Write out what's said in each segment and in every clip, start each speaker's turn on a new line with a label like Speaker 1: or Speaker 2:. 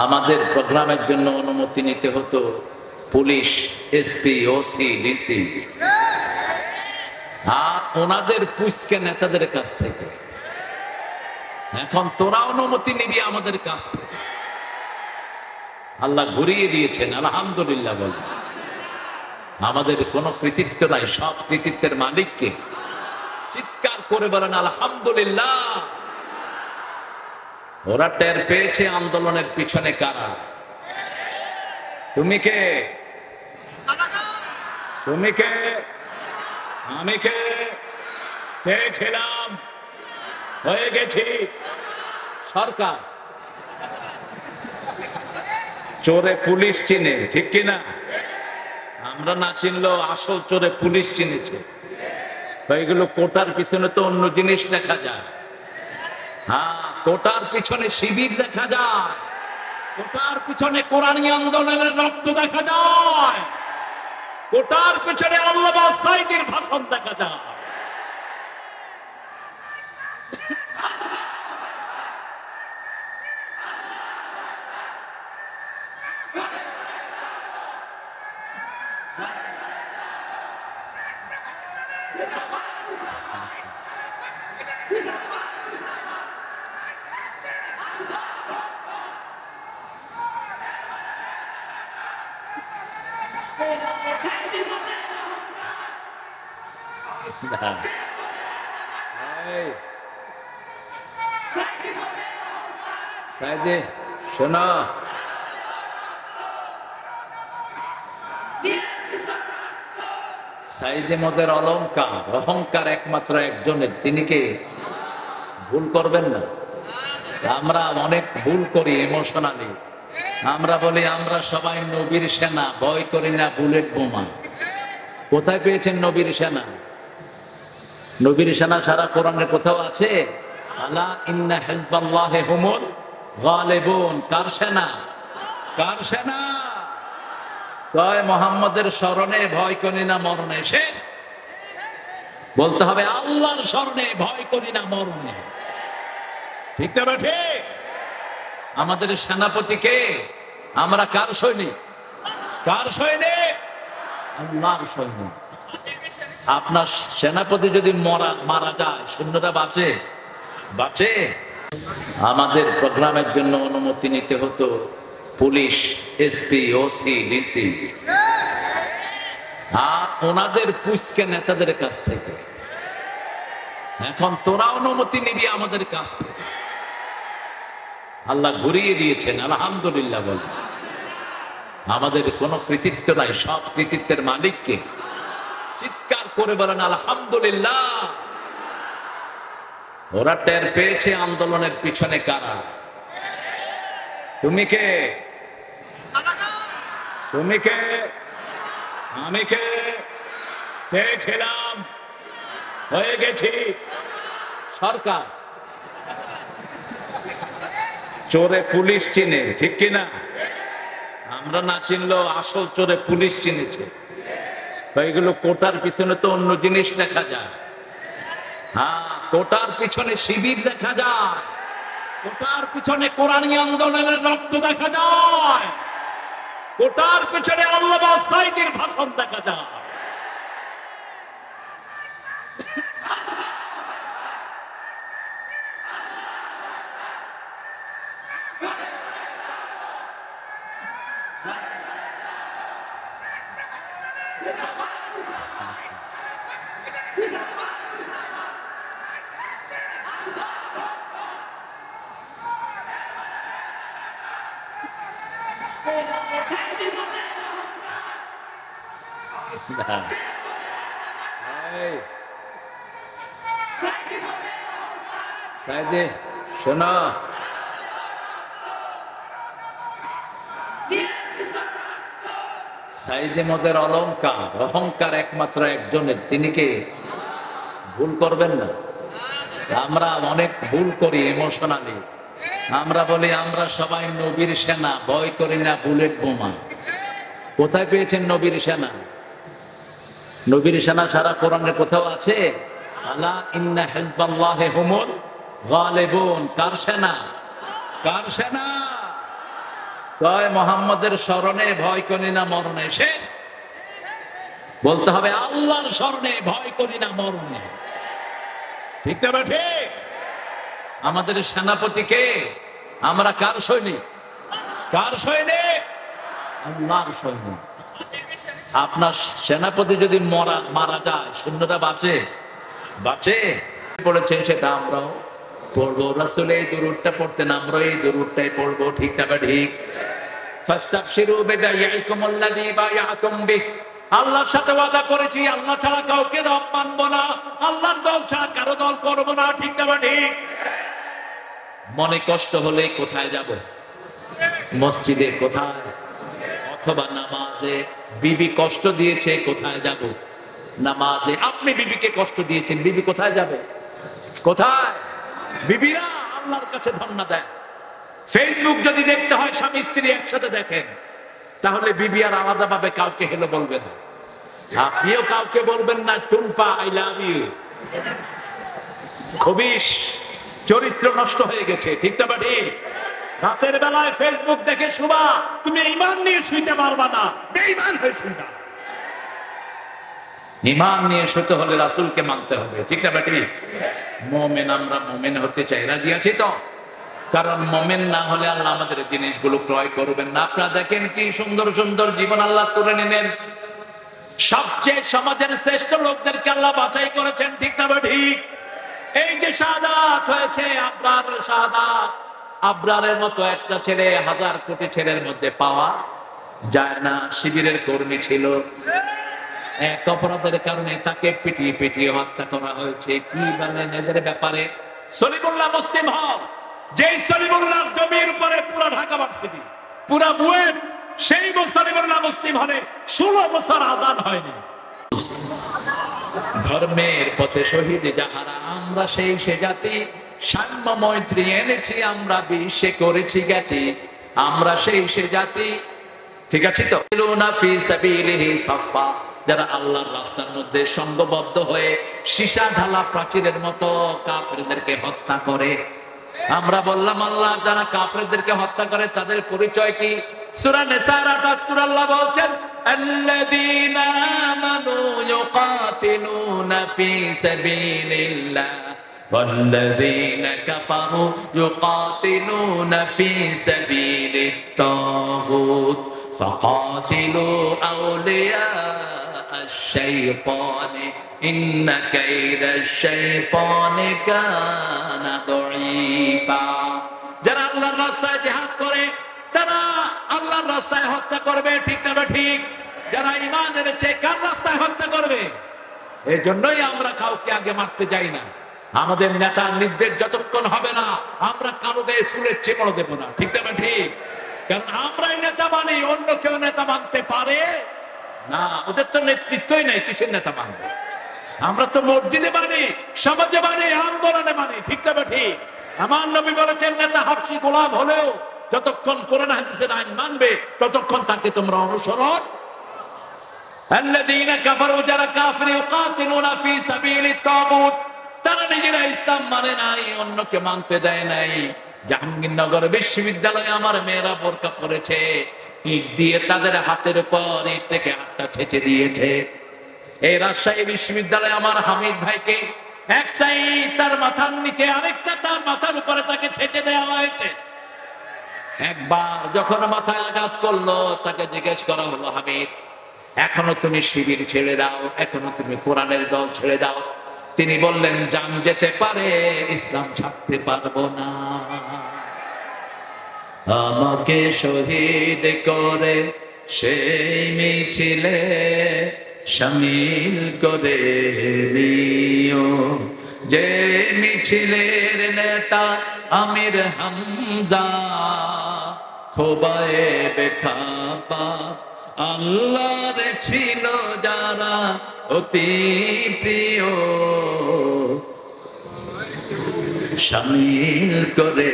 Speaker 1: আমাদের প্রোগ্রামের জন্য অনুমতি নিতে হতো পুলিশ, এসপি, ওসি, ডিসি। আর ওনাদের পুষ্কে নেতাদের কাছ থেকে। এখন তোরা অনুমতি নিবি আমাদের কাছ থেকে। আল্লাহ ঘুরিয়ে দিয়েছেন, আলহামদুলিল্লাহ বলে। আমাদের কোনো কৃতিত্ব নাই, সব কৃতিত্বের মালিককে। চিৎকার করে বলেন, আলহামদুলিল্লাহ। ওরা টের পেয়েছে আন্দোলনের পিছনে কারা। তুমি কে? তুমি কে? আমি কে? চেয়েছিলাম। হয়ে গেছি। সরকার। চোরে পুলিশ চিনে, ঠিক কিনা আমরা না চিনলেও আসল চোরে পুলিশ চিনেছে। এগুলো কোটার পিছনে তো অন্য জিনিস দেখা যায়। হ্যাঁ কোটার পিছনে শিবির দেখা যায়। কোটার পিছনে কোরআনী আন্দোলনের রক্ত দেখা যায়। কোটার পিছনে আল্লাহ সাইদের ভাষণ দেখা যায় এই, সাইদে, শোনো। সাইদে মদের অলংকার অহংকার একমাত্র একজনের। তিনি কে? ভুল করবেন না। আমরা অনেক ভুল করি ইমোশনালি আমরা বলি, আমরা সবাই নবীর সেনা, ভয় করি না বুলেট বোমা। কোথায় পেয়েছেন নবীর সেনা? নবীর সেনা সারা কোরআনের কোথাও আছে? আলা ইন্না হিজবাল্লাহি হুমুল কার সেনা? কার সেনা? কয়, মোহাম্মদের স্মরণে ভয় করি না, মরণে সে। বলতে হবে, আল্লাহর স্মরণে ভয় করি না, মরণে। ঠিক না বা ঠিক? আমাদের সেনাপতি কে? আমরা কার সৈনিক? কার সৈনিক? আল্লাহর সৈনিক। আপনার সেনাপতি যদি মরা, মারা যায়, সৈন্যরা বাঁচে? বাঁচে? আমাদের প্রোগ্রামের জন্য অনুমতি নিতে হতো পুলিশ এসপি ওসি ডিসি আর ওনাদের পুষ্কে নেতাদের কাছ থেকে। এখন তোরা অনুমতি নিবি আমাদের কাছ থেকে। আল্লাহ ঘুরিয়ে দিয়েছেন, আলহামদুলিল্লাহ বলে আমাদের কোনো কৃতিত্ব নাই, সব কৃতিত্বের মালিককে। চিৎকার করে বলেন, আলহামদুলিল্লাহ। ওরা টের পেয়েছে আন্দোলনের পিছনে কারা। তুমি কে? তুমি কে? আমি কে? চেয়েছিলাম হয়ে গেছি। সরকার। চোরে পুলিশ চিনে, ঠিক কিনা আমরা না চিনলেও আসল চোরে পুলিশ চিনেছে। এগুলো কোটার পিছনে তো অন্য জিনিস দেখা যায়। হ্যাঁ। কোটার পিছনে শিবির দেখা যায়। কোটার পিছনে কোরআনী আন্দোলনের রক্ত দেখা যায়। কোটার পিছনে আল্লাহ সাইদের ভাষণ দেখা যায়। সাইদে, শোনো। সাইদে মদের অলংকার অহংকার একমাত্র একজনের, তিনি কে? ভুল করবেন না। আমরা অনেক ভুল করি ইমোশনালি আমরা বলি, আমরা সবাই নবীর সেনা, ভয় করি না বুলেট বোমা। কোথায় পেয়েছেন নবীর সেনা? নবীর সেনা সারা কোরআনে কোথাও আছে? আলা ইন্না হুমুল কার সেনা? কার সেনা? কয়, মোহাম্মদের ভয় করি না মরণে। সে বলতে হবে, আল্লাহর স্মরণে ভয় করি না মরণে। ঠিক না বেঠে? আমাদের সেনাপতিকে আমরা কার সৈনিক? কার সৈনিক? আল্লাহর সৈনিক। আপনার সেনাপতি যদি মরা, মারা যায় সৈন্যরা বাঁচে? বাঁচে? পড়েছেন সেটা আমরাও পড়ব। রাসুল এই দুরুটটা পড়তেন আমরা এই দুরুটটাই পড়ব, ঠিক না ঠিক? ফাস্তাবশিরু বিবাইয়াইকুম আল্লাযী বায়াতুম বিহ। আল্লাহর সাথে ওয়াদা করেছি, আল্লাহ ছাড়া কাউকে রব মানবো না। আল্লাহর দল ছাড়া কারও দল করব না, ঠিক না ঠিক? মনে কষ্ট হলে কোথায় যাব? মসজিদে কোথায়? অথবা নামাজে বিবি কষ্ট দিয়েছে, কোথায় যাব? নামাজে আপনি বিবিকে কষ্ট দিয়েছেন, বিবি কোথায় যাবে? কোথায়? বিবিরা আল্লাহর কাছে ধন্যা দেয়। ফেসবুক যদি দেখতে হয়, স্বামী স্ত্রী একসাথে দেখেন, তাহলে বিবি আর আলাদা ভাবে কাউকে হেলো বলবে না। আপনিও কাউকে বলবেন না, টুম্পা আই লাভ ইউ খবিস চরিত্র নষ্ট হয়ে গেছে, ঠিক তো বা ঠিক? রাতের বেলায় ফেসবুক দেখে শুবা তুমি ইমান নিয়ে শুইতে পারবা না। বেঈমান হয়ে শুইবা ইমান নিয়ে শুতে হলে রাসূলকে মানতে হবে, ঠিক না বেটি? মোমেন, আমরা মোমেন হতে চাই, রাজি আছি তো? কারণ মোমেন না হলে আল্লাহ আমাদের জিনিসগুলো ক্রয় করবেন না। আপনারা দেখেন কি সুন্দর সুন্দর জীবন আল্লাহ তুলে নিলেন। সবচেয়ে সমাজের শ্রেষ্ঠ লোকদেরকে আল্লাহ বাছাই করেছেন, ঠিক না বা ঠিক এই যে সাদাত হয়েছে আপনার সাদাত আব্রারের মতো একটা ছেলে হাজার কোটি ছেলের মধ্যে পাওয়া যায় না, শিবিরের কর্মী ছিল। এক অপরাধের কারণে তাকে পিটিয়ে পিটিয়ে হত্যা করা হয়েছে। কি বলেন এদের ব্যাপারে? সলিমুল্লাহ মুসলিম হল যেই সলিমুল্লাহ জমির উপরে পুরো ঢাকা ভার্সিটি, পুরা বুয়েট, সেই সলিমুল্লাহ মুসলিম হলে ষোলো বছর আজান হয়নি। ধর্মের পথে শহীদ যাহারা, আমরা সেই সে জাতি। সাম্য মৈত্রী এনেছি, আমরা বিশ্বে করেছি জ্ঞাতি, আমরা সেই সে জাতি। ঠিক আছে তো? যারা আল্লাহর রাস্তার মধ্যে সঙ্গবদ্ধ হয়ে সীসা ঢালা প্রাচীরের মতো কাফেরদেরকে হত্যা করে। আমরা বললাম, আল্লাহ, যারা কাফেরদেরকে হত্যা করে, তাদের পরিচয় কি? সূরা নিসার 78 আল্লাহ বলেন আল্লাযীনা আমানু ইউকাতিলুনা ফী সাবিলিল্লাহ। والذين كفروا يقاتلون في سبيل الطاغوت فقاتلوا أولياء الشيطان إن كيد الشيطان كان ضعيفا যারা আল্লাহর রাস্তায় জিহাদ করে তারা আল্লাহর রাস্তায় হত্যা করবে ঠিক না বা ঠিক যারা ইমান এনেছে কার রাস্তায় হত্যা করবে এই জন্যই আমরা কাউকে আগে মারতে যাই না আমাদের নেতার নির্দেশ যতক্ষণ হবে না আমরা কারো গায়ে ফুলের চেপড় দেব না ঠিক না বা ঠিক কারণ আমরাই নেতা মানি অন্য কেউ নেতা মানতে পারে না ওদের তো নেতৃত্বই নাই কিসের নেতা মানবে আমরা তো মসজিদে মানি সমাজে মানি আন্দোলনে মানি ঠিক না বা ঠিক আমার নবী বলেছেন নেতা হাফসি গোলাম হলেও যতক্ষণ কোরআন হাদিসের আইন মানবে ততক্ষণ তাকে তোমরা অনুসরণ الذين كفروا যারা কাফির ইউকাতিলুনা ফি সাবিলিত তাগুত তারা নিজেরা ইসলাম মানে নাই, অন্যকে মানতে দেয় নাই। জাহাঙ্গীরনগর বিশ্ববিদ্যালয়ে আমার মেয়েরা বোরকা পরেছে, ইট দিয়ে তাদের হাতের উপর ইট রেখে হাতটা ছেঁচে দিয়েছে। এই রাজশাহী বিশ্ববিদ্যালয়ে আমার হামিদ ভাইকে একটাই তার মাথার নিচে, আরেকটা তার মাথার উপরে তাকে ছেঁচে দেওয়া হয়েছে। একবার যখন মাথায় আঘাত করল, তাকে জিজ্ঞেস করা হলো, হামিদ, এখনও তুমি শিবির ছেড়ে দাও, এখনও তুমি কোরআনের দল ছেড়ে দাও। তিনি বললেন যান যেতে পারে, ইসলাম ছাড়তে পারব না। আমাকে শহীদ করে সেই মিছিলে সামিল করে নিও। যে মিছিলের নেতা আমির হামজা, খোবায়ে বেখাবা আল্লাহর ছিল যারা অতি প্রিয়। সামিল করে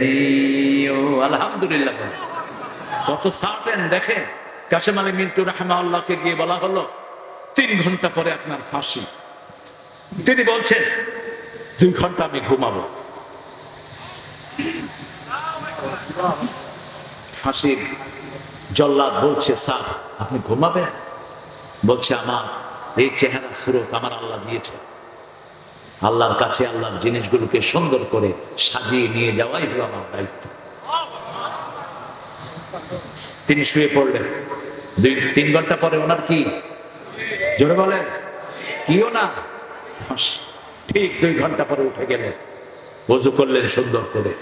Speaker 1: নিও। আলহামদুলিল্লাহ কত সার্টেন দেখেন, কাশেম আলী মিন্টু রাহমাউল্লাহকে গিয়ে বলা হলো, তিন ঘণ্টা পরে আপনার ফাঁসি। তিনি বলছেন, দুই ঘণ্টা আমি ঘুমাবো। ফাঁসির জল্লাদ বলছে, স্যার, আপনি ঘুমাবেন? বলছে, আমার এই চেহারা সুরত আমার আল্লাহ দিয়েছে। আল্লাহর কাছে আল্লাহর জিনিসগুলোকে সুন্দর করে সাজিয়ে নিয়ে যাওয়াই হলো আমার দায়িত্ব। তিনি শুয়ে পড়লেন। দুই, তিন ঘণ্টা পরে ওনার কি? জোরে বলেন। কিও না ঠিক দুই ঘণ্টা পরে উঠে গেলেন। অজু করলেন সুন্দর করে।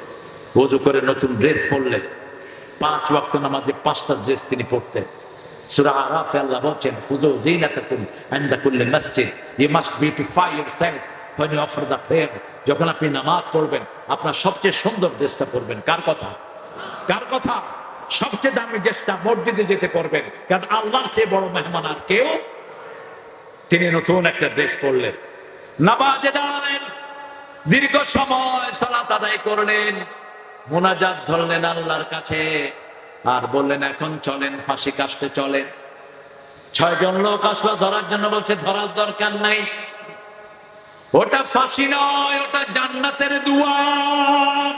Speaker 1: অজু করে নতুন ড্রেস পরলেন। পাঁচ ওয়াক্ত নামাজে পাঁচটা ড্রেস তিনি পড়তেন। সূরা আরাফে আল্লাহ বলছেন জিনাতাকুম ইনদা কুল্লি মসজিদ you must beautify when you offer the prayer. যখন আপনি নামাজ পড়বেন, আপনার সবচেয়ে সুন্দর ড্রেসটা কার কথা? কার কথা? সবচেয়ে দামি ড্রেসটা মসজিদে যেতে পারবেন কারণ আল্লাহর চেয়ে বড় মেহমান আর কেউ তিনি নতুন একটা ড্রেস পরলেন। নামাজে দাঁড়ালেন, দীর্ঘ সময় সালাত আদায় করলেন। মোনাজাত ধরলেন আল্লাহর কাছে। আর বললেন, এখন চলেন, ফাঁসি কাস্টে চলেন। ছয়জন লোক আসলো, ধরার জন্য বলছে, ধরার দরকার নাই। ওটা ফাঁসি নয়, ওটা জান্নাতের দুয়ার।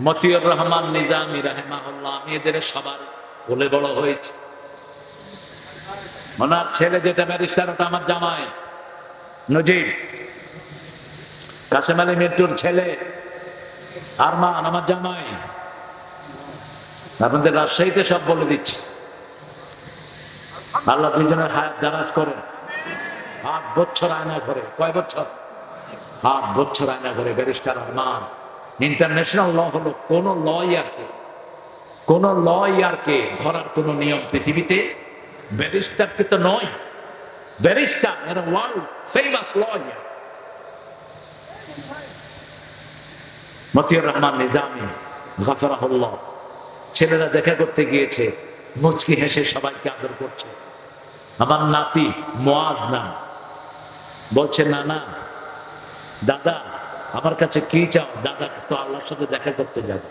Speaker 1: মতিউর রহমান নিজামি রাহেমাহুল্লাহ আমি এদের সবার বলে বড় হয়েছে। ওনার ছেলে যেটা ব্যারিস্টার, ওটা আমার জামাই। নজিব কাসেম আলী মিন্টুর ছেলে। আরমান, আমার জামাই। আপনাদের রাজশাহীতে সব বলে দিচ্ছি। আল্লাহ দুইজনের হায়াত দারাজ করেন। আট বছর আয়না ঘরে, কয় বছর? আট বছর আয়না ঘরে, ব্যারিস্টার আরমান। ইন্টারন্যাশনাল ল হলো কোন ল ইয়ারকে কোন ল ইয়ারকে ধরার কোন নিয়ম পৃথিবীতে ব্যারিস্টারকে তো নয়। ব্যারিস্টার, এর world famous lawyer Motiur Rahman Nizami, গাফরাহুল্লাহ, ছেলেরা দেখা করতে গিয়েছে, মুচকি হেসে সবাইকে আদর করছে। আমার নাতি মোয়াজ নাম, বলছে না না দাদা, আমার কাছে কি চাও? দাদা তো আল্লাহর সাথে দেখা করতে যাবে।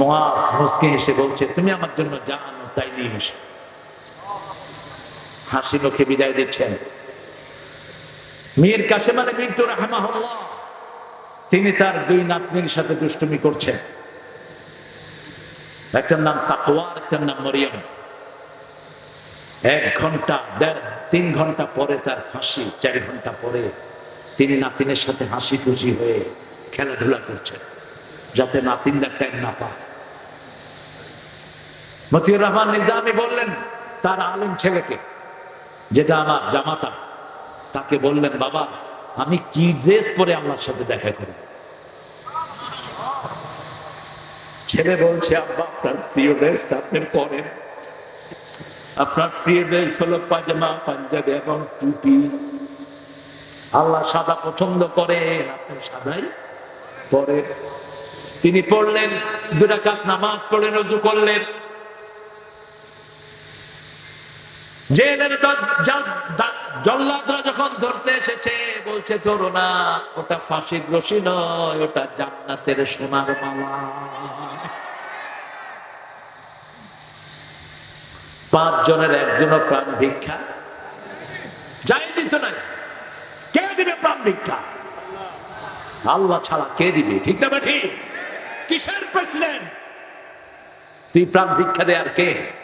Speaker 1: মোয়াজ মুচকি হেসে বলছে, তুমি আমার জন্য যা আনো তাই নিয়ে এসো। হাসি মুখে বিদায় দিচ্ছেন। মীর কাসেম আলী মিন্টু রাহমাহুল্লাহ তিনি তার দুই নাতনির সাথে দুষ্টুমি করছেন। একটার নাম তাকওয়া আর একটার নাম মরিয়ম। এক ঘণ্টা, দেড়, তিন ঘণ্টা পরে তার ফাঁসি, চার ঘণ্টা পরে তিনি নাতিনের সাথে হাসি খুশি হয়ে খেলাধুলা করছেন, যাতে নাতিনদার টাইম না পায়। মতিউর রহমান নিজামি বললেন, তার আলম ছেলেকে, যেটা আমার জামাতা, তাকে বললেন, বাবা আমি কি ড্রেস পরে আল্লাহর সাথে দেখা করি? ছেলে বলছে, আব্বা, আপনার প্রিয় ড্রেস আপনি পরেন। আপনার প্রিয় ড্রেস হলো পাজামা পাঞ্জাবি এবং টুপি। আল্লাহ সাদা পছন্দ করেন, আপনি সাদাই পরেন। তিনি পড়লেন দুটা কাপ নামাজ, পড়লেন রজু করলেন। দা- জল্লাদরা যখন ধরতে এসেছে, বলছে, ধরো না, ওটা ফাঁসির রশি নয়, ওটা জান্নাতের সোনার মালা। পাঁচ জনের একজনও প্রাণ ভিক্ষা। যাই দিত না কে দিবে প্রাণ ভিক্ষা? আল্লাহ ছাড়া কে দিবে? ঠিক না ঠিক কিসের প্রেসিডেন্ট? তুই প্রাণ ভিক্ষা দে আর কে?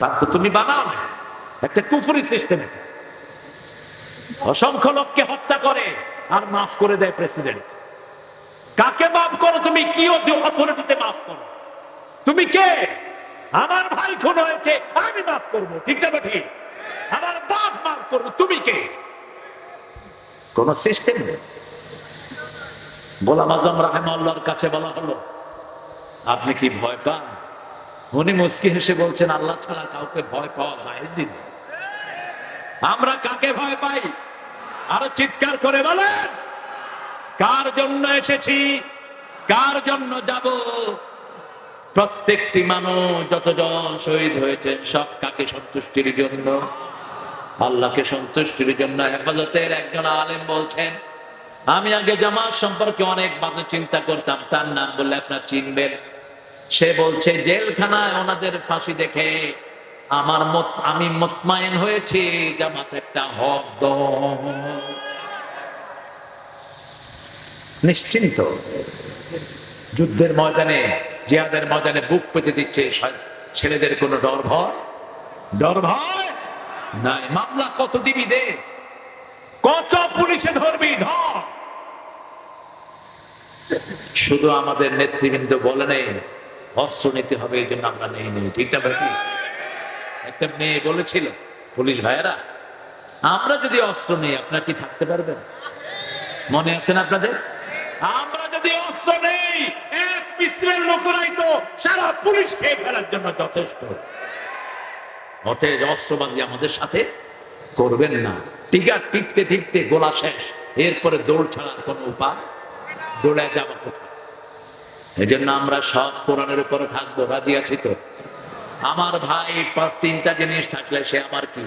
Speaker 1: তার তো তুমি বানাও না একটা কুফুরি সিস্টেম অসংখ্য লোককে হত্যা করে আর মাফ করে দেয় প্রেসিডেন্ট কাকে মাফ করো তুমি? কি অথরিটিতে মাফ করো? তুমি কে? আমার ভাই খুন হয়েছে, আমি মাফ করব। ঠিক না আমার বাপ মাফ করব, তুমি কে? কোন সিস্টেম নেই। গোলাম আজম রাহেমাল্লাহর কাছে বলা হলো, আপনি কি ভয় পান? উনি মুস্কি হেসে বলছেন, আল্লাহ ছাড়া কাউকে ভয় পাওয়া যায় নেই। আমরা কাকে ভয় পাই? আরও চিৎকার করে বলেন, কার জন্য এসেছি? কার জন্য যাব? প্রত্যেকটি মানুষ যতজন শহীদ হয়েছে, সব কাকে সন্তুষ্টির জন্য? আল্লাহকে সন্তুষ্টির জন্য হেফাজতের একজন আলেম বলছেন, আমি আগে জামাত সম্পর্কে অনেক বাজে চিন্তা করতাম, তার নাম বললে আপনার চিনবেন। সে বলছে, জেলখানায় ওনাদের ফাঁসি দেখে আমার মত, আমি মতমায়ন হয়েছি, জামাত একটা হক নিশ্চিন্ত। যুদ্ধের ময়দানে, জিহাদের ময়দানে বুক পেতে দিচ্ছে ছেলেদের কোনো ডর ভয়? ডর ভয়? নাই। মামলা কত দিবি দে? কত পুলিশে ধরবি? ধর। শুধু আমাদের নেতৃবৃন্দ বলে নেই অস্ত্র নিতে হবে, এই জন্য আমরা নেই নেই। ঠিকটা ব্যাপী একটা মেয়ে বলেছিল, পুলিশ ভাইয়েরা, আমরা যদি অস্ত্র নেই, আপনারা কি থাকতে পারবেন? মনে আছেন আপনাদের? আমরা যদি অস্ত্র নেই, এক মিশ্রের লোকরাই তো সারা পুলিশ খেয়ে ফেলার জন্য যথেষ্ট। অতএব অস্ত্রবাজি আমাদের সাথে করবেন না। টিকার টিপতে টিপতে গোলা শেষ। এরপরে দৌড় ছাড়ার কোনো উপায়, দৌড়ে যাব কোথায়? এই জন্য আমরা সব কোরআনের উপরে থাকব, রাজি আছি তো? আমার ভাই তিনটা জিনিস থাকলে সে আমার কি?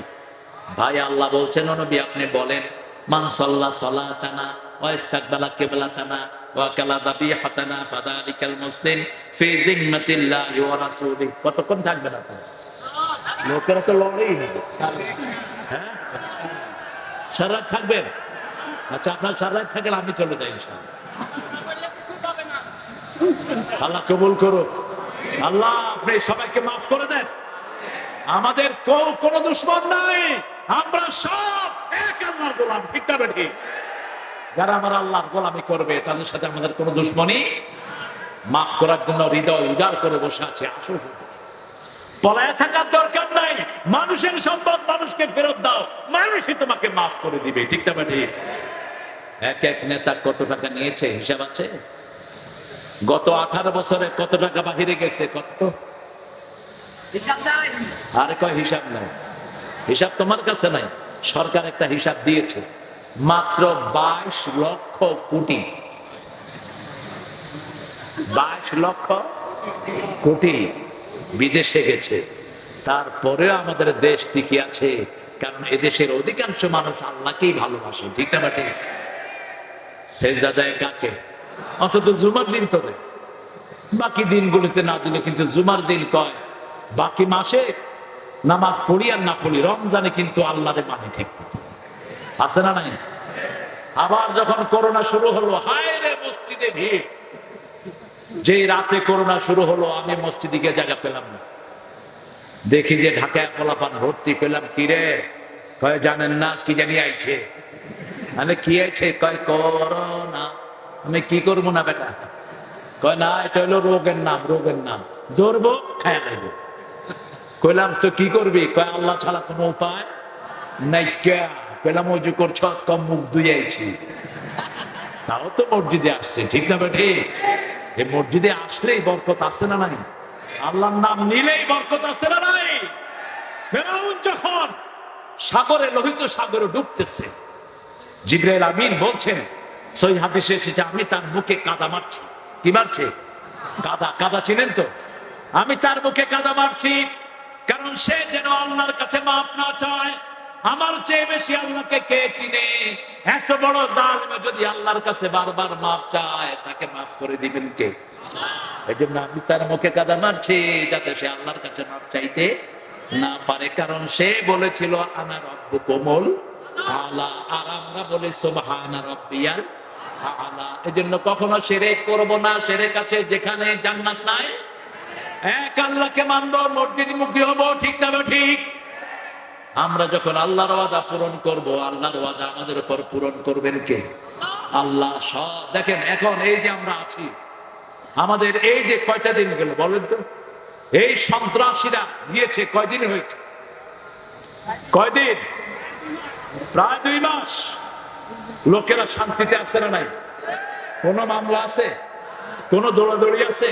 Speaker 1: ভাই আল্লাহ বলছেন নবী আপনি বলেন, মান সাল্লা সালাতানা ওয়া ইস্তাকবালা কিবলাতানা ওয়া কালা দাবিহাতানা ফাদালিকাল মুসলিম ফি জিম্মাতিল্লাহি ওয়া কতক্ষণ থাকবেন আপনি? লোকেরা তো লড়েই নেবে। হ্যাঁ? সারা থাকবেন? আচ্ছা আপনার সারা থাকলে আমি চলে যাই ইনশাআল্লাহ। আল্লাহ কবুল করুক। আল্লাহ, আপনি সবাইকে মাফ করে দেন। আমাদের কেউ কোনো দুশ্মন নাই। আমরা সব এক আল্লাহর গোলাম, ঠিক না ঠিক যারা আমার আল্লাহর গোলামি করবে, তাদের সাথে আমাদের কোনো দুশ্মনী মাফ করার জন্য হৃদয় উজাড় করে বসে আছে। আসো পলায় থাকার দরকার নাই। মানুষের সম্পদ মানুষকে ফেরত দাও। মানুষই তোমাকে মাফ করে দিবে, ঠিক না ঠিক এক এক নেতা কত টাকা নিয়েছে? হিসাব আছে? গত আঠারো বছরে কত টাকা বাহিরে গেছে কত? আর কয় হিসাব নাই? হিসাব তোমার কাছে নাই। সরকার একটা হিসাব দিয়েছে মাত্র বাইশ লক্ষ কোটি। বাইশ লক্ষ কোটি বিদেশে গেছে। তারপরেও আমাদের দেশ টিকে আছে কারণ এদেশের অধিকাংশ মানুষ আল্লাহকেই ভালোবাসে ঠিক না বাটে? সেজদা দেয় কাকে? অন্তত জুমার দিন তো বাকি দিনগুলিতে না দিলে কিন্তু জুমার দিন কয়? বাকি মাসে নামাজ পড়ি আর না পড়ি, রমজানে কিন্তু আল্লাহরে মানে ঠিক আছে না নাই? আবার যখন করোনা শুরু হলো, হায় রে মসজিদে ভিড়। যে রাতে করোনা শুরু হলো, আমি মসজিদে গিয়ে জায়গা পেলাম না। দেখি যে ঢাকায় পোলাপান ভর্তি পেলাম কি রে? কয় জানেন না, কি জানি আইছে। মানে কি আইছে? কয় করোনা আমি কি করব না বেটা? কয়, না, এটা হলো রোগের নাম রোগের নাম। ধরবো খায়া খাইবো। কইলাম, তো কি করবি? কয়, আল্লাহ ছাড়া কোনো উপায় নাই কে কইলাম, ওই যে করছ কম মুখ ধুইয়াইছি তাও তো মসজিদে আসছে, ঠিক না বেঠি এই মসজিদে আসলেই বরকত আসে না নাই? আল্লাহর নাম নিলেই বরকত আছে না নাই? ফেরাউন যখন সাগরে লোহিত সাগরে ডুবতেছে, জিব্রাইল আমিন বলছেন সই হাদিসে এসেছে আমি তার মুখে কাদা মারছি। কি মারছে? কাদা কাদা চিনেন তো? আমি তার মুখে কাদা মারছি। কারণ সে যেন আল্লাহর কাছে মাপ না চায়। আমার চেয়ে বেশি আল্লাহকে কে চিনে? এত বড় জালেমে যদি আল্লাহর কাছে বারবার মাপ চায়, তাকে মাফ করে দিবেন কে? এই জন্য আমি তার মুখে কাদা মারছি যাতে সে আল্লাহর কাছে মাপ চাইতে না পারে। কারণ সে বলেছিল, আনা রব্বু কোমল আলা। আর আমরা বলি রব্বিয়াল আলা এজন্য কখনো সেরেক করব না সেরে কাছে যেখানে জান্নাত নাই। এক আল্লাহকে মানবো মসজিদ মুখী হব, ঠিক না ঠিক আমরা যখন আল্লাহর ওয়াদা পূরণ করব, আল্লাহর ওয়াদা আমাদের উপর পূরণ করবেন কে? আল্লাহ সব। দেখেন, এখন এই যে আমরা আছি, আমাদের এই যে কয়টা দিন গেল বলেন তো? এই সন্ত্রাসীরা গিয়েছে, কয়দিন হয়েছে? কয়দিন? প্রায় দুই মাস। লোকেরা শান্তিতে আছে না নাই? কোন মামলা আছে? কোন দৌড়াদৌড়ি আছে?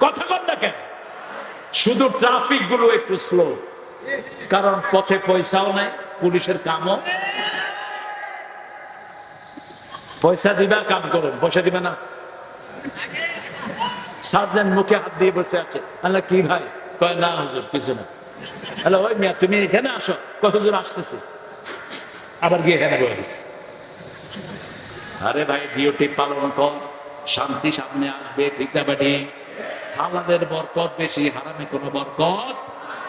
Speaker 1: কথা কন না কেন? শুধু ট্রাফিকগুলো একটু স্লো কারণ পথে পয়সাও নাই, পুলিশের কামও। পয়সা দিবা, কাম করুন। পয়সা দিবে না। সার্জেন্ট মুখে হাত দিয়ে বসে আছে। আল্লাহ, কি ভাই? কয়, না হুজুর, কিছু না। হ্যালো ওই মিয়া, তুমি এখানে আসো। কয়, হুজুর, আসতেছে। আবার গিয়ে এখানে বলিস আরে ভাই, ডিউটি পালন কর, শান্তি সামনে আসবে, ঠিক না বাটি? হালালের বরকত বেশি, হারামে কোনো বরকত?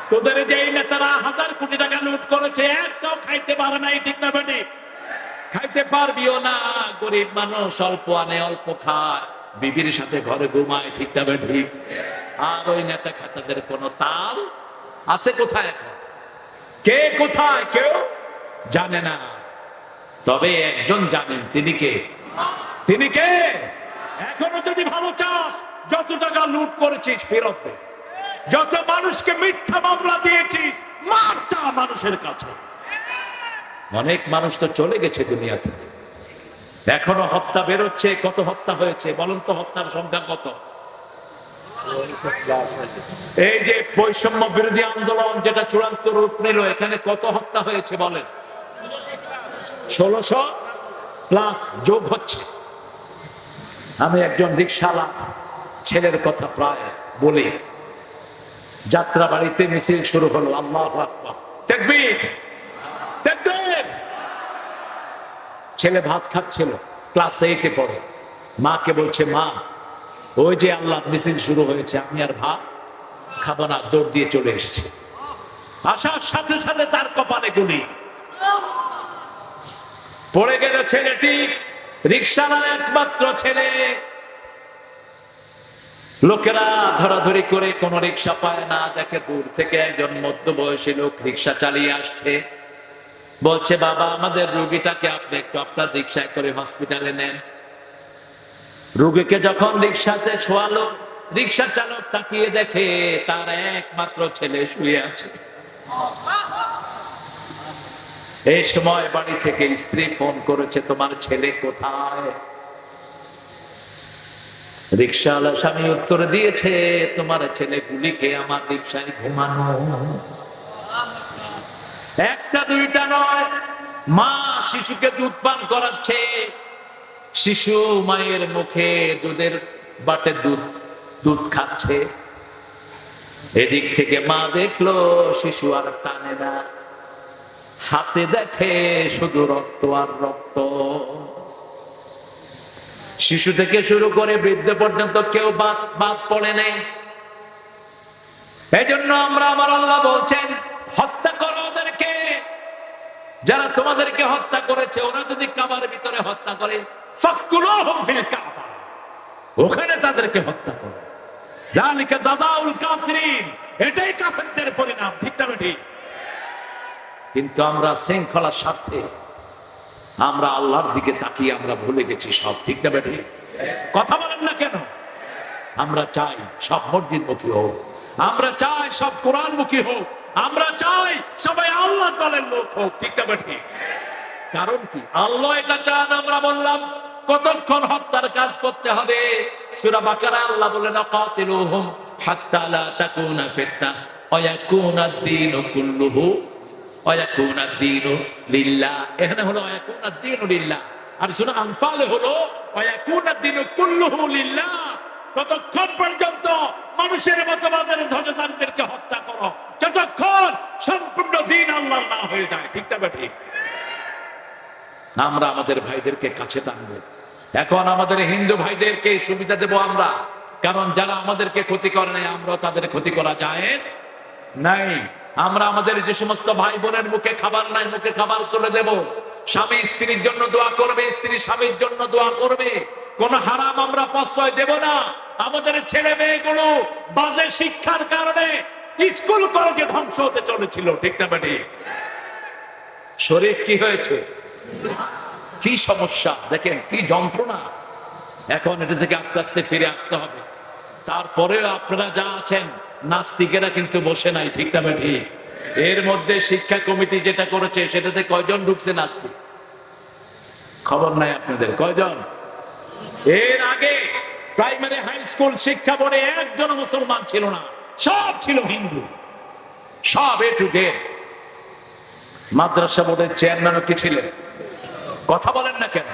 Speaker 1: তোদের যেই নেতারা হাজার কোটি টাকা লুট করেছে, একটাও খাইতে পারে নাই, ঠিক না বাটি? খাইতে পারবিও না, গরিব মানুষ, অল্প আনে, অল্প খায়। বিবির সাথে ঘরে ঘুমায়, ঠিক তবে ঠিক আর ওই নেতা খাতাদের কোনো তাল আছে কোথায় এখন? কে কোথায়? কেউ জানে না। তবে একজন জানেন, তিনি কে? তিনি কে? এখনও যদি ভালো চাস, যত টাকা লুট করেছিস, ফেরত দে। যত মানুষকে মিথ্যা মামলা দিয়েছিস মারটা মানুষের কাছে। অনেক মানুষ তো চলে গেছে দুনিয়া থেকে। এখনও হত্যা বেরোচ্ছে, কত হত্যা হয়েছে, বলুন তো হত্যার সংখ্যা কত? এই যে বৈষম্য বিরোধী আন্দোলন, যেটা চূড়ান্ত রূপ নিল, এখানে কত হত্যা হয়েছে বলেন? ষোলোশো প্লাস যোগ হচ্ছে। আমি একজন রিক্সালা ছেলের কথা প্রায় বলি। যাত্রা বাড়িতে মিছিল শুরু হলো, আল্লাহ ছেলে ভাত খাচ্ছিল ক্লাস এইটে পড়ে। মাকে বলছে, মা, ওই যে আল্লাহ মিছিল শুরু হয়েছে, আমি আর ভাত খাব না, দৌড় দিয়ে চলে এসেছে। আসার সাথে সাথে তার কপালে গুলি। পড়ে গেল ছেলেটি, রিক্সাওয়ালা একমাত্র ছেলে। লোকেরা ধরাধরি করে কোন রিক্সা পায় না, দেখে দূর থেকে একজন মধ্যবয়সী লোক রিক্সা চালিয়ে আসছে। বলছে, বাবা, আমাদের রুগীটাকে আপনি একটু আপনার রিক্সায় করে হসপিটালে নেন। রুগীকে যখন রিক্সাতে শোয়ালো, রিক্সা চালক তাকিয়ে দেখে তার একমাত্র ছেলে শুয়ে আছে। এই সময় বাড়ি থেকে স্ত্রী ফোন করেছে, তোমার ছেলে কোথায়? রিক্সাওয়ালা স্বামী উত্তর দিয়েছে, তোমার ছেলে গুলিকে আমার রিক্সায় ঘুমানো। একটা, দুইটা নয়, মা শিশুকে দুধ পান করাচ্ছে। শিশু মায়ের মুখে দুধের বাটে দুধ দুধ খাচ্ছে। এদিক থেকে মা দেখল, শিশু আর টানে না। হাতে দেখে শুধু রক্ত আর রক্ত। শিশু থেকে শুরু করে বৃদ্ধ পর্যন্ত কেউ বাদ বাদ পড়ে নেই। এই জন্য আমরা আমার আল্লাহ বলছেন, হত্যা করো ওদেরকে। যারা তোমাদেরকে হত্যা করেছে, ওরা যদি কাবার ভিতরে হত্যা করে ওখানে তাদেরকে হত্যা করো। এটাই কাফেরদের পরিণাম, ঠিক না ঠিক কিন্তু আমরা শৃঙ্খলার স্বার্থে, আমরা আল্লাহর দিকে তাকিয়ে আমরা ভুলে গেছি সব, ঠিক না বেঠে? কথা বলেন না কেন? আমরা চাই সব মসজিদ মুখী হোক, আমরা চাই সব কোরআন মুখী হোক, আমরা চাই সবাই আল্লাহ দলের লোক হোক, ঠিক না বেঠে? কারণ কি? আল্লাহ এটা চান, আমরা বললাম, কতক্ষণ হত্যার কাজ করতে হবে? সূরা বাকারা আল্লাহ বলে বলেন কাতিলুহুম হাত্তা লা তাকুনা ফিতনা ওয়া ইয়াকুনা ad-দীনু কুল্লুহু মানুষের মতবাদের হত্যা করো, যতক্ষণ সম্পূর্ণ দিন আল্লাহর না হয়ে যায়। ঠিক না ঠিক আমরা আমাদের ভাইদেরকে কাছে টানবো। এখন আমাদের হিন্দু ভাইদেরকে সুবিধা দেব আমরা। কারণ যারা আমাদেরকে ক্ষতি করে নাই, আমরাও তাদের ক্ষতি করা যায় নাই। আমরা আমাদের যে সমস্ত ভাই বোনের মুখে খাবার নাই, মুখে খাবার তুলে দেব। স্বামী স্ত্রীর জন্য দোয়া করবে, স্ত্রী স্বামীর জন্য দোয়া করবে। কোন হারাম আমরা প্রশ্রয় দেব না। আমাদের ছেলে মেয়েগুলো বাজে শিক্ষার কারণে স্কুল কলেজে ধ্বংস হতে চলেছিল, ঠিক না ঠিক শরীফ, কি হয়েছে? কি সমস্যা? দেখেন, কি যন্ত্রণা। এখন এটা থেকে আস্তে আস্তে ফিরে আসতে হবে। তারপরেও আপনারা যা আছেন নাস্তিকেরা কিন্তু বসে নাই, ঠিক না এর মধ্যে শিক্ষা কমিটি যেটা করেছে, সেটাতে কয়জন ঢুকছে নাস্তিক? খবর নাই আপনাদের, কয়জন? এর আগে প্রাইমারি হাই স্কুল শিক্ষা বোর্ডে একজন মুসলমান ছিল না, সব ছিল হিন্দু, সব এ টু মাদ্রাসা বোর্ডের চেয়ারম্যানও কি ছিলেন? কথা বলেন না কেন?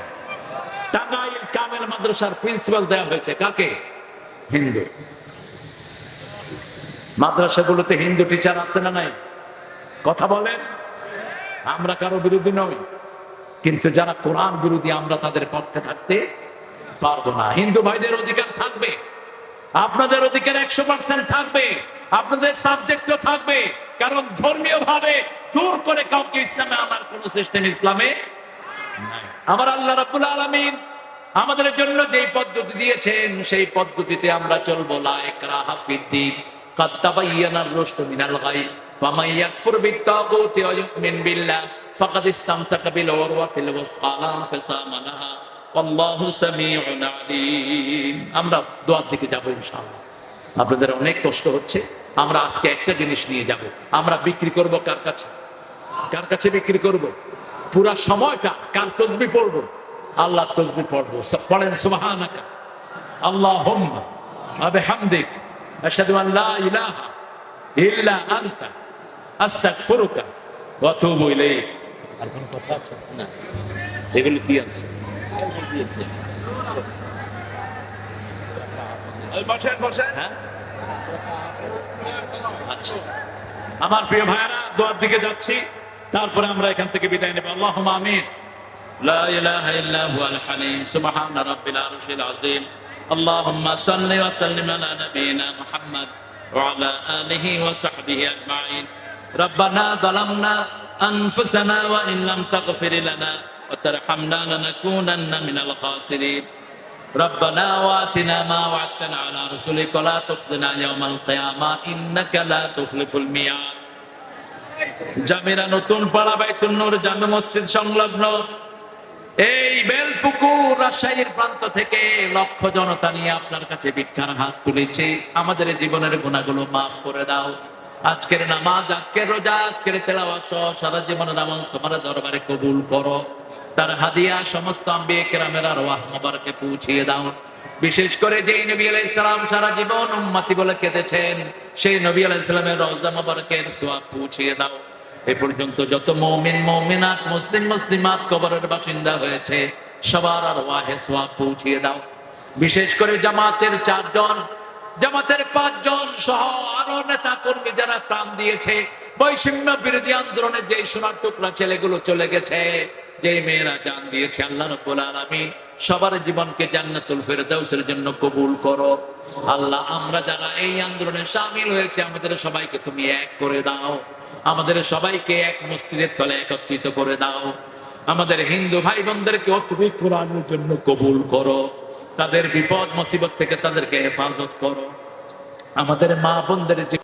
Speaker 1: টাঙ্গাইল কামেল মাদ্রাসার প্রিন্সিপাল দেওয়া হয়েছে, কাকে? হিন্দু। মাদ্রাসাগুলোতে হিন্দু টিচার আছে না নাই? কথা বলেন। আমরা কারও বিরোধী নই। কিন্তু যারা কোরআন বিরোধী, আমরা তাদের পক্ষে থাকতে পারব না। হিন্দু ভাইদের অধিকার থাকবে। আপনাদের অধিকার একশো পার্সেন্ট থাকবে। আপনাদের সাবজেক্টও থাকবে। কারণ ধর্মীয় ভাবে জোর করে কাউকে ইসলামে আনার কোন সিস্টেম ইসলামে। আমার আল্লাহ রাব্বুল আলামিন আমাদের জন্য যেই পদ্ধতি দিয়েছেন, সেই পদ্ধতিতে আমরা চলবো। লা ইকরাহা আমরা দোয়ার দিকে আপনাদের অনেক কষ্ট হচ্ছে, আমরা আজকে একটা জিনিস নিয়ে যাব। আমরা বিক্রি করব কার কাছে? কার কাছে বিক্রি করব? পুরা সময়টা কার তসবি পড়ব? আল্লাহ তসবি পড়ব। পড়েন সুহানা আল্লাহ হম আবে হামদিক আশহাদু আন লা ইলাহা ইল্লা আনতা আস্তাগফিরুকা ওয়া আতুবু ইলাইক আর কোন কথা আছে না এগুলো কি আছে
Speaker 2: বসেন বসেন
Speaker 1: হ্যাঁ আচ্ছা
Speaker 2: আমার প্রিয় ভাইরা দোয়ার দিকে যাচ্ছি তারপরে আমরা এখান থেকে বিদায় নেব আল্লাহ আমিন
Speaker 1: لا إله إلا هو الحليم سبحان رب العرش العظيم اللهم صل وسلم على نبينا محمد وعلى آله وصحبه أجمعين ربنا ظلمنا أنفسنا وإن لم تغفر لنا وترحمنا لنكونن من الخاسرين ربنا واتنا ما وعدتنا على رسلك ولا تخزنا يوم القيامة إنك لا تخلف الميعاد জামিরা নতুন পাড়া বাইতুল নূর জামে মসজিদ সংলগ্ন এই বেলপুকুর রাজশাহীর প্রান্ত থেকে লক্ষ জনতা নিয়ে আপনার কাছে ভিক্ষার হাত তুলেছে। আমাদের জীবনের গুণাগুলো মাফ করে দাও। আজকের নামাজ, আজকের রোজা, আজকের তেলাওয়াত সহ সারা জীবনের আমল তোমার দরবারে কবুল করো। তার হাদিয়া সমস্ত আম্বিয়ে কেরামের আর মোবারকে পৌঁছিয়ে দাও। বিশেষ করে যেই নবী আলাইহিস সালাম সারা জীবন উম্মতি বলে কেঁদেছেন, সেই নবী আলাইহিস সালামের রওজা সোয়াব পৌঁছিয়ে দাও। এ পর্যন্ত যত মৌমিন, মৌমিনাত, মুসলিম, মুসলিমাত কবরের বাসিন্দা হয়েছে, সবার আর ওয়াহে সোয়াব পৌঁছিয়ে দাও। বিশেষ করে জামাতের চারজন, জামাতের পাঁচজন সহ আরও নেতা কর্মী যারা প্রাণ দিয়েছে, বৈষম্য বিরোধী আন্দোলনে যে সোনার টুকরা ছেলেগুলো চলে গেছে যেই মেয়েরা জান দিয়েছে, আল্লাহ রব্বুল আলামিন সবার জীবনকে জান্নাতুল ফেরদাউসের জন্য কবুল করো। আল্লাহ, আমরা যারা এই আন্দোলনে সামিল হয়েছে, আমাদের সবাইকে তুমি এক করে দাও। আমাদের সবাইকে এক মসজিদের তলে একত্রিত করে দাও। আমাদের হিন্দু ভাই বোনদেরকে তুমি কোরআনের জন্য কবুল করো। তাদের বিপদ মুসিবত থেকে তাদেরকে হেফাজত করো। আমাদের মা বোনদের যে